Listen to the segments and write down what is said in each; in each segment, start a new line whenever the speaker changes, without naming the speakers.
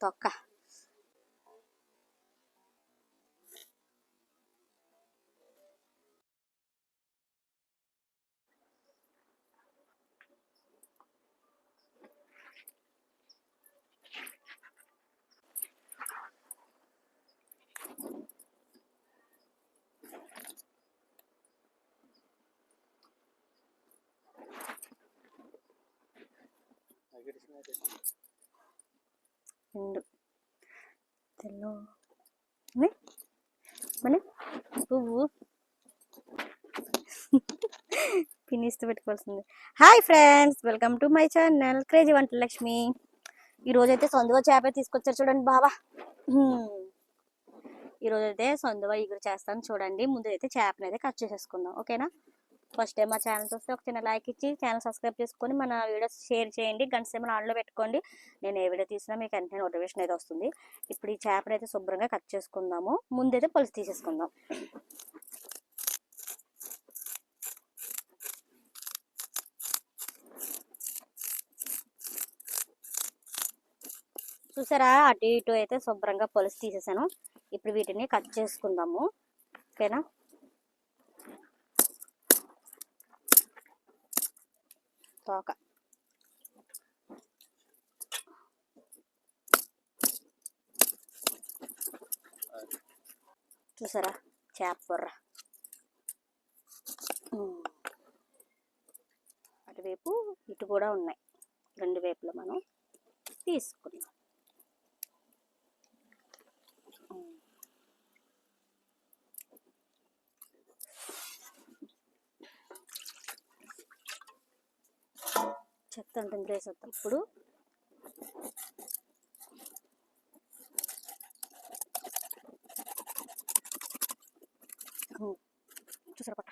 తొక్క రెండు. తెల్లో అని పువ్వు పిన్నిస్తూ పెట్టుకోవాల్సింది. Hi friends welcome to my channel crazy వంట లక్ష్మి ఈరోజు అయితే సొందుగా చేప తీసుకొచ్చారు చూడండి బాబా ఈరోజు అయితే సొందుగా ఇగురు చేస్తాను చూడండి. ముందు అయితే చేపనైతే అయితే కట్ చేసేసుకుందాం ఓకేనా ఫస్ట్ టైం మా ఛానల్ చూస్తే ఒక చిన్న లైక్ ఇచ్చి ఛానల్ సబ్స్క్రైబ్ చేసుకొని మన వీడియోస్ షేర్ చేయండి. గంట సేపు ఆన్లో పెట్టుకోండి. నేను ఏ వీడియో తీసినా మీకు వెంటనే నోటిఫికేషన్ అయితే వస్తుంది. ఇప్పుడు ఈ చేపను అయితే శుభ్రంగా కట్ చేసుకుందాము. ముందైతే పులుసు తీసేసుకుందాం. చూసారా? అటు ఇటు అయితే శుభ్రంగా పులుసు తీసేసాను. ఇప్పుడు వీటిని కట్ చేసుకుందాము. ఓకేనా? తోక. చూసారా? చేప బుర్ర. అటువైపు ఇటు కూడా ఉన్నాయి. రెండు వైపులు మనం తీసుకున్నాం. చెత్త ఉంటుంది వేసేద్దాం ఇప్పుడు చూసారు పట్ట?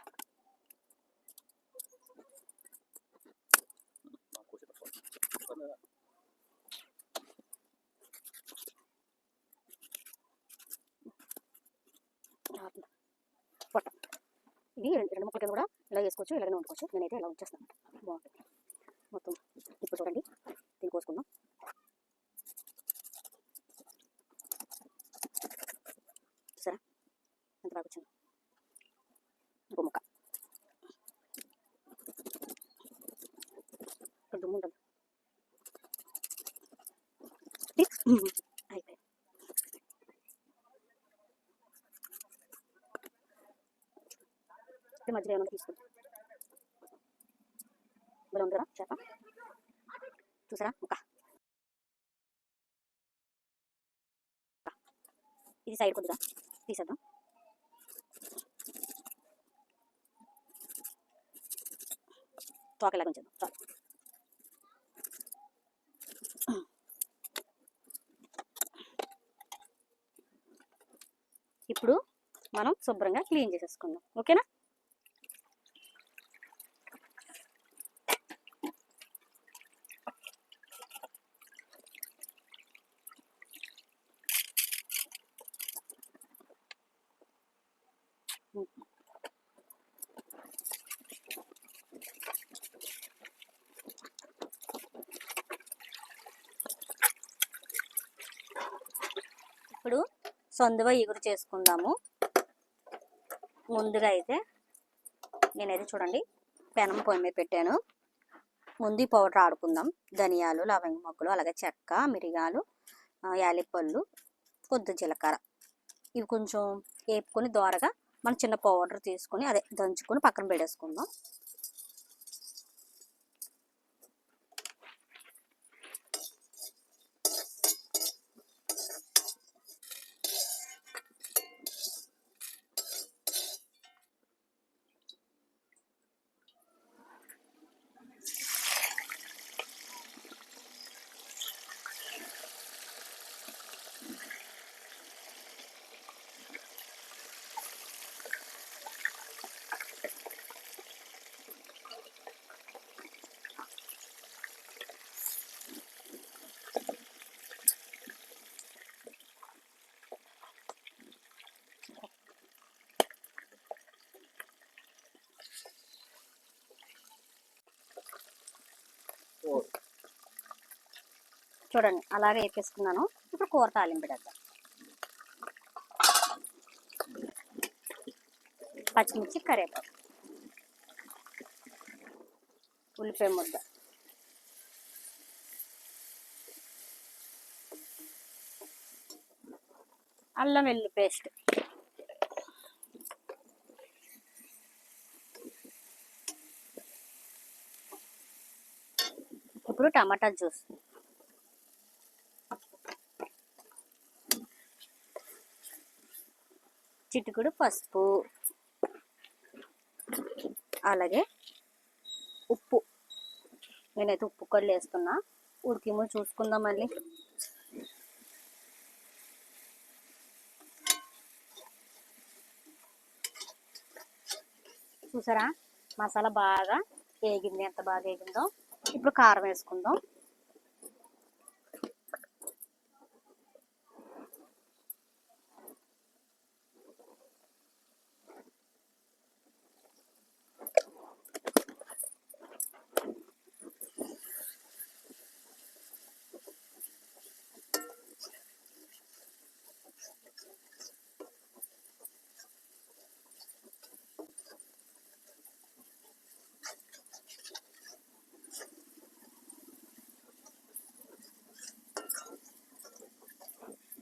పొట్ట. ఇది రెండు రెండు కింద కూడా ఇలా వేసుకోవచ్చు ఇలాగనే వండుకోవచ్చు. నేనైతే ఇలా ఉంచేస్తాను. బాగుంటుంది. మొత్తం ఇప్పుడు చూడండి. దీన్ని కోసుకుందాం. సరే ఎంత బాగా వచ్చింది. ఇంకో ముక్క. ఇక్కడ దుమ్ము ఉంటుంది. అయిపోయింది. మధ్యలో ఏమైనా తీసుకుంటాం ఇలా ఉంది కదా చేప చూసారా? ఒక. ఇది సైడ్ కొద్దిగా తీసేద్దాం. తోకలాగా ఉంచేద్దాం. చాలు. ఇప్పుడు మనం శుభ్రంగా క్లీన్ చేసేసుకుందాం. ఓకేనా ఇప్పుడు సొందుగా ఇగురు చేసుకుందాము. ముందుగా అయితే నేనైతే చూడండి పెనం పొయ్యి మీద పెట్టాను. ముందు ఈ పౌడర్ ఆడుకుందాం. ధనియాలు లవంగ మొక్కలు అలాగే చెక్క మిరియాలు యాలిపళ్ళు పొద్దు కొద్ది జీలకర్ర. ఇవి కొంచెం వేపుకొని దోరగా మనం చిన్న పౌడర్ తీసుకొని అదే దంచుకొని పక్కన పెట్టేసుకుందాం. చూడండి అలాగే వేపేసుకున్నాను. ఇప్పుడు కూర తాలింపెడద్దాం పచ్చిమిర్చి కరేపాకు ఉల్లిపాయ ముద్ద. అల్లం వెల్లి పేస్ట్. ఇప్పుడు టమాటా జ్యూస్. చిటికుడు పసుపు. అలాగే ఉప్పు. నేనైతే ఉప్పు కళ్ళు వేస్తున్నా. ఉడికిమో చూసుకుందాం మళ్ళీ. చూసారా? మసాలా బాగా వేగింది. ఎంత బాగా వేగిందో. ఇప్పుడు కారం వేసుకుందాం.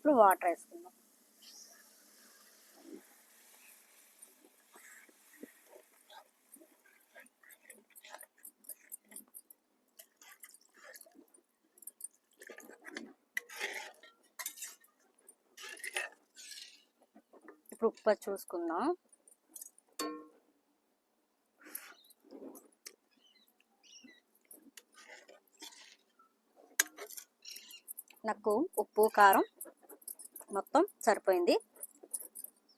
ఇప్పుడు వాటర్ వేసుకుందాం. ఇప్పుడు ఉప్పు చూసుకుందాం. నాకు ఉప్పు కారం మొత్తం సరిపోయింది.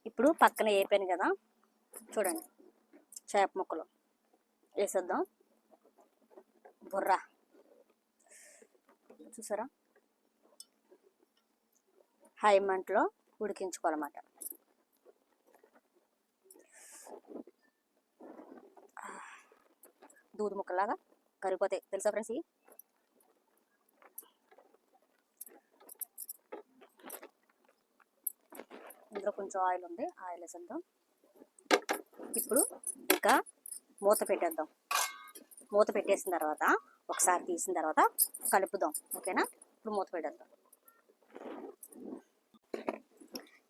ఇప్పుడు పక్కన వేపాను కదా చూడండి చేప ముక్కలు వేసేద్దాం. బుర్ర. చూసారా? హై మంటలో ఉడికించుకోవాలన్నమాట. దూది ముక్కలాగా కరిగిపోతాయి. తెలుసా ఫ్రెండ్స్ ఇవి కొంచెం ఆయిల్ ఉంది. ఆయిల్ వేసేద్దాం. ఇప్పుడు ఇంకా మూత పెట్టేద్దాం. మూత పెట్టేసిన తర్వాత ఒకసారి తీసిన తర్వాత కలుపుదాం. ఓకేనా? ఇప్పుడు మూత పెట్టేద్దాం.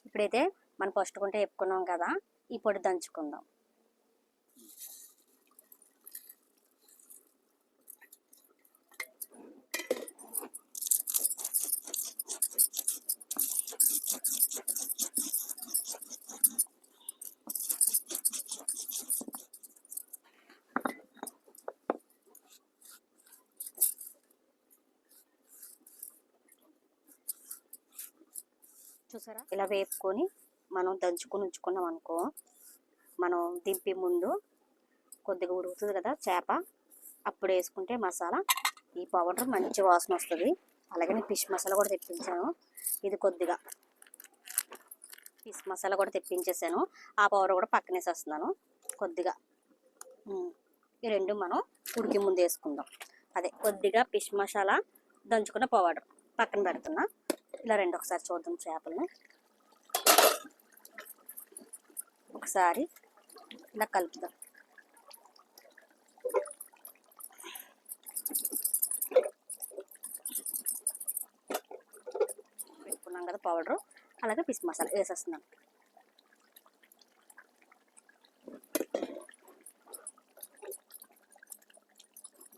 ఇప్పుడైతే మనం ఫస్ట్ కొంటే చెప్పుకున్నాం కదా ఈ పొడి దంచుకుందాం. చూసారా? ఇలా వేపుకొని మనం దంచుకొని ఉంచుకున్నాం అనుకో మనం దింపి ముందు కొద్దిగా ఉడుకుతుంది కదా చేప అప్పుడు వేసుకుంటే మసాలా ఈ పౌడర్ మంచి వాసన వస్తుంది. అలాగే నేను ఫిష్ మసాలా కూడా తెప్పించాను. ఇది కొద్దిగా ఫిష్ మసాలా కూడా తెప్పించేసాను. ఆ పౌడర్ కూడా పక్కన వేసేస్తున్నాను. కొద్దిగా ఈ రెండు మనం ఉడికి ముందు వేసుకుందాం. అదే కొద్దిగా ఫిష్ మసాలా దంచుకున్న పౌడర్ పక్కన పెడుతున్నా. ఇలా రెండు ఒకసారి చూద్దాం చేపలని. ఒకసారి ఇలా కలుపుదాం. పెట్టుకున్నాం కదా పౌడరు. అలాగే పిసి మసాలా వేసేస్తున్నాం.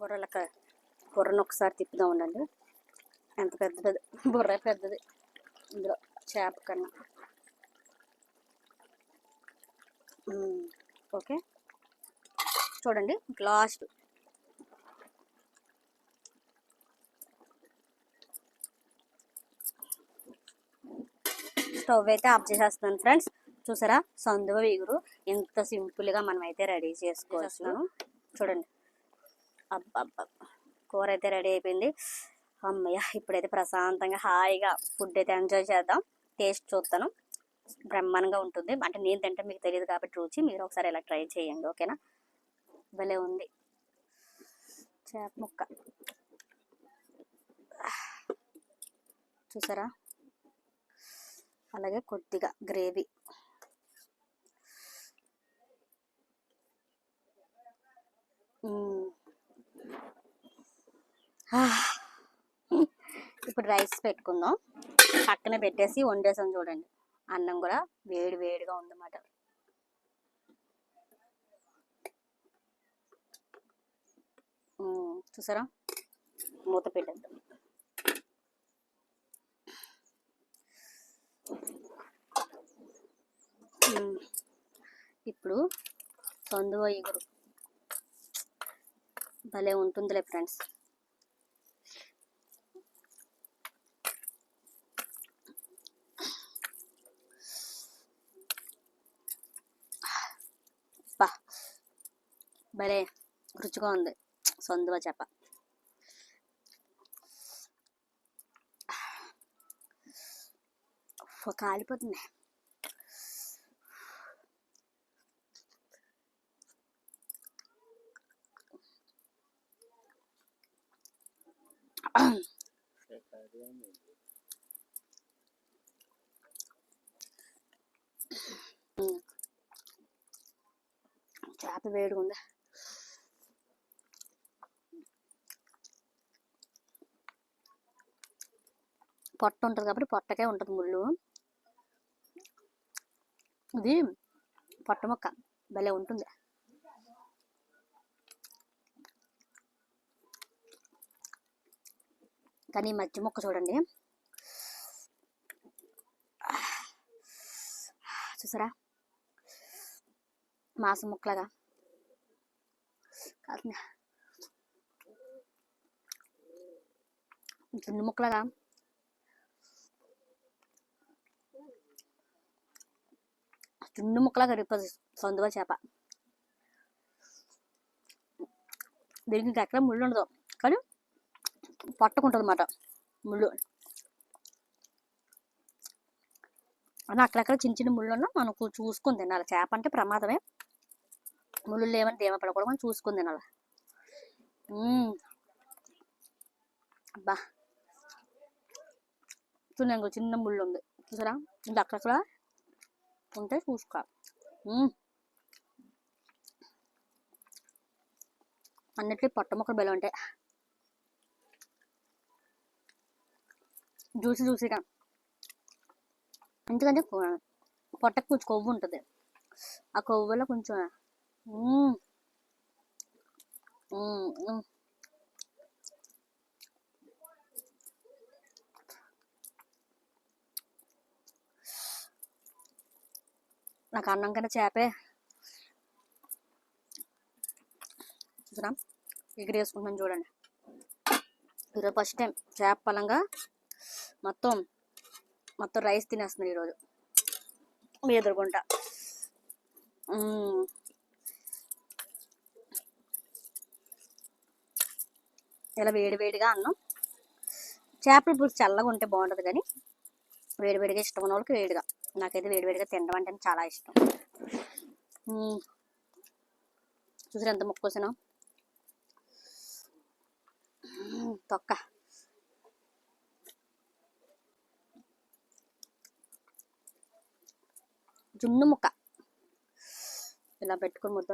బుర్రలక బుర్రను ఒకసారి తిప్పుదాం ఉండండి. ఎంత పెద్దది? బుర్ర పెద్దది. ఇందులో చేప కన్నా. ఓకే. చూడండి లాస్ట్. స్టవ్ అయితే ఆఫ్ చేసేస్తున్నాను ఫ్రెండ్స్. చూసారా? సందువ వీగురు. ఎంత సింపుల్గా మనం అయితే రెడీ చేసుకోవచ్చు. చూడండి. అబ్బా కూర అయితే రెడీ అయిపోయింది. అమ్మయ్య ఇప్పుడైతే ప్రశాంతంగా హాయిగా ఫుడ్ అయితే ఎంజాయ్ చేద్దాం. టేస్ట్ చూస్తాను బ్రహ్మాండంగా ఉంటుంది. అంటే నేను తింటే మీకు తెలియదు కాబట్టి రుచి మీరు ఒకసారి ఇలా ట్రై చేయండి ఓకేనా? భలే ఉంది. చేప ముక్క. చూసారా? అలాగే కొద్దిగా గ్రేవీ ఆ. ఇప్పుడు రైస్ పెట్టుకుందాం. పక్కన పెట్టేసి వండేసాం చూడండి. అన్నం కూడా వేడి వేడిగా ఉందన్నమాట. చూసారా? మూత పెట్టేద్దాం. ఇప్పుడు సందువ ఎగురు. భలే ఉంటుందిలే ఫ్రెండ్స్. భలే రుచిగా ఉంది. సొందువ చేప కాలిపోతుంది. చేప వేడిగా పొట్ట ఉంటుంది కాబట్టి పొట్టకే ఉంటుంది ముళ్ళు. ఇది పొట్ట మొక్క. భలే ఉంటుంది. కానీ ఈ మధ్య మొక్క చూడండి. చూసారా? మాసం ముక్కలాగా. కాదు. చుండు ముక్కలాగా. తిండి ముక్కలాగా రిపోజ్ సొందువ చేప. దీనికి ఇంకా ఎక్కడ ముళ్ళు ఉండదు. కానీ పట్టుకుంటుంది అన్నమాట ముళ్ళు. అని అక్కడక్కడ చిన్న చిన్న ముళ్ళు ఉన్నా మనకు చూసుకుని తినాలి. చేప అంటే ప్రమాదమే. ముళ్ళు లేవని దేమ పడకూడదు. మనం చూసుకుని తినాలి. అబ్బా. చూడండి చిన్న ముళ్ళు ఉంది. చూసారా? ఇంకా అక్కడక్కడ ఉంటే చూసుకో. అన్నిటికీ పొట్ట మొక్కలు బెల్లం ఉంటాయి చూసి జ్యూసీగా. ఎందుకంటే పొట్టకు కొంచెం కొవ్వు ఉంటుంది. ఆ కొవ్వులో కొంచెం నాకు అన్నం కన్నా చేపే. చూసారా ఎగిరేసుకుంటాను చూడండి. ఈరోజు ఫస్ట్ టైం చేప పలంగా మొత్తం మొత్తం రైస్ తినేస్తున్నాను ఈరోజు. మీ ఎదురుకుంటా. మ్మ్. ఇలా వేడివేడిగా అన్నం. చేపల పులుసు చల్లగా ఉంటే బాగుంటుంది కానీ వేడివేడిగా ఇష్టం ఉన్న వాళ్ళకి వేడిగా. నాకైతే వేడివేడిగా తినడం అంటే చాలా ఇష్టం. చూసారు ఎంత ముక్క తొక్క. జున్ను ముక్క. ఇలా పెట్టుకొని ముద్ద.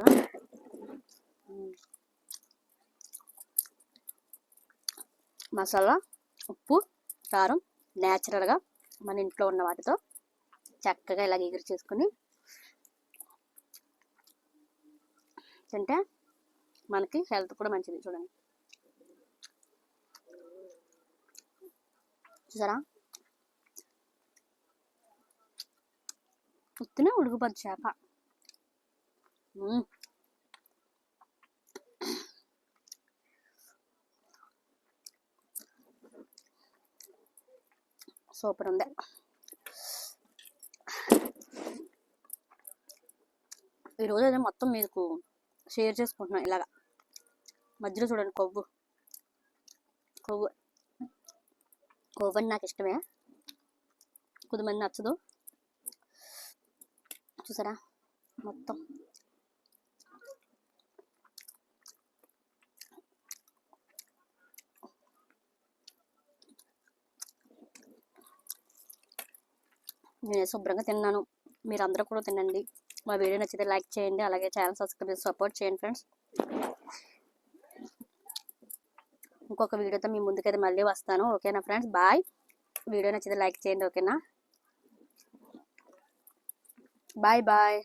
మసాలా ఉప్పు కారం న్యాచురల్గా మన ఇంట్లో ఉన్న వాటితో చక్కగా ఇలా ఎగురు చేసుకుని తింటే మనకి హెల్త్ కూడా మంచిది చూడండి. చూసారా? ఉత్తినే ఉడుకుపోద్ది చేప. సూపర్ ఉంది. ఈరోజు అయితే మొత్తం మీకు షేర్ చేసుకుంటున్నాను ఇలాగా. మధ్యలో చూడండి కొవ్వు. కొవ్వు. కొవ్వు అని నాకు ఇష్టమే. కొద్దిమంది నచ్చదు. చూసారా? మొత్తం. నేను శుభ్రంగా తిన్నాను. మీరు అందరూ కూడా తినండి. మా వీడియో నచ్చితే లైక్ చేయండి. అలాగే ఛానల్ సబ్స్క్రైబ్ చేసి సపోర్ట్ చేయండి ఫ్రెండ్స్. ఇంకొక వీడియోతో మీ ముందుకైతే మళ్ళీ వస్తాను. ఓకేనా ఫ్రెండ్స్? బాయ్. వీడియో నచ్చితే లైక్ చేయండి. ఓకేనా? Bye bye.